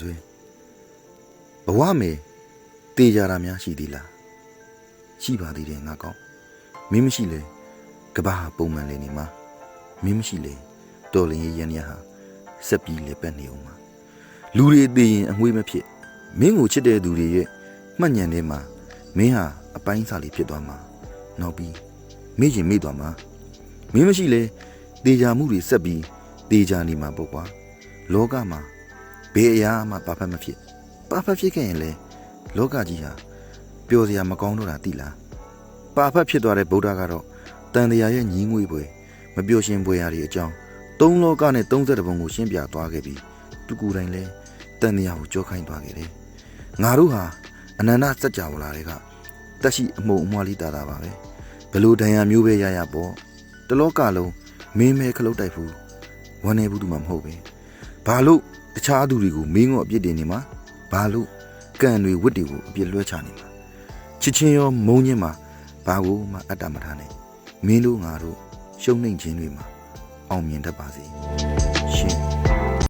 ဆွဲဘဝမေတေးကြတာများရှိသေးလားရှိပါသေးတယ်ငါကောင်းမင်းမရှိလေကဘာဟာပုံမှန်လေးနေမှာမင်းမရှိလေတော်လင်ရဲ့ရန်ရဟာဆက်ပြီးလေပတ်နေအောင်မှာလူတွေသိရင်အငွေးမဖြစ်မင်းကိုချစ်တဲ့သူတွေရဲ့မှတ်ညံထဲမှာမင်းဟာအပိုင်းစားလေးဖြစ်သွားမှာနောက်ပြီးမေ့ရင်မေ့သွားမှာမင်းမရှိလေတေချာမှုတွေဆက်ပြီးတေချာနေမှာပေါ့ကွာလောကမှာ ဘယ်အရာမှပါဖက်မဖြစ်ပါဖက်ဖြစ်ခဲ့ရင်လေလောကကြီးဟာပျော်စရာမကောင်းတော့တာသိလားပါဖက်ဖြစ်သွားတဲ့ဗုဒ္ဓကတော့တန်တရားရဲ့ညီးငွေပွဲမပျော်ရှင်ပွဲရာတွေအကြောင်းသုံးလောကနဲ့30ဘုံကိုရှင်းပြသွားခဲ့ပြီးသူကိုယ်တိုင်လဲတန်တရားကိုကြောခိုင်းသွားခဲ့တယ်ငါတို့ဟာအနန္တစัจ java လာတွေကတက်ရှိအမှုံအမွှားလေးတာတာပါပဲဘလို့ဒဏ်ရာမျိုးပဲရရပေါ့တလောကလုံးမင်းမဲခလုတ်တိုက်ဘူးဝမ်းနေဘူးသူမှမဟုတ်ပဲ ဘာလို့တခြားသူတွေကိုမင်းကိုအပြစ်တင်နေမှာဘာလို့ကံတွေဝတ်တွေကိုအပြစ်လွှဲချနေမှာချစ်ချင်းရောမုန်းချင်းမှာဘာကိုမှအတ္တမထားနဲ့မင်းတို့ငါတို့ရှုံးနှိမ်ခြင်းတွေမှာအောင်မြင်တတ်ပါစေရှင်